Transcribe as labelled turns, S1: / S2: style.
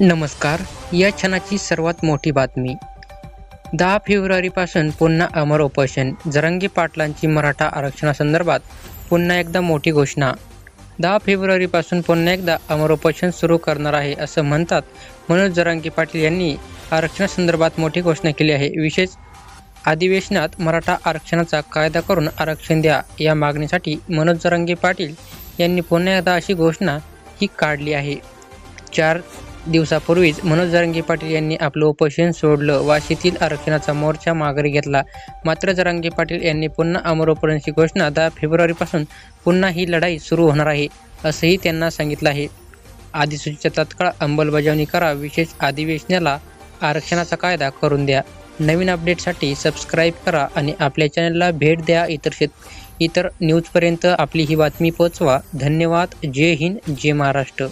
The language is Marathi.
S1: नमस्कार. या क्षणाची सर्वात मोठी बातमी. दहा फेब्रुवारीपासून पुन्हा अमर उपोषण. जरंगी पाटलांची मराठा आरक्षणासंदर्भात पुन्हा एकदा मोठी घोषणा. दहा फेब्रुवारीपासून पुन्हा एकदा अमर उपोषण सुरू करणार आहे असं म्हणतात मनोज जरांगी पाटील यांनी आरक्षणासंदर्भात मोठी घोषणा केली आहे. विशेष अधिवेशनात मराठा आरक्षणाचा कायदा करून आरक्षण द्या या मागणीसाठी मनोज जरंगी पाटील यांनी पुन्हा एकदा अशी घोषणा ही काढली आहे. चार दिवसापूर्वीच मनोज जरांगे पाटील यांनी आपलं उपोषण सोडलं. वाशीतील आरक्षणाचा मोर्चा माघारी घेतला. मात्र जरांगे पाटील यांनी पुन्हा अमर घोषणा दहा फेब्रुवारीपासून पुन्हा ही लढाई सुरू होणार आहे असंही त्यांना सांगितलं आहे. अधिसूचनेच्या तात्काळ अंमलबजावणी करा. विशेष अधिवेशनाला आरक्षणाचा कायदा करून द्या. नवीन अपडेटसाठी सबस्क्राईब करा आणि आपल्या चॅनलला भेट द्या. इतर शेत इतर न्यूजपर्यंत आपली ही बातमी पोचवा धन्यवाद. जय हिंद. जय महाराष्ट्र.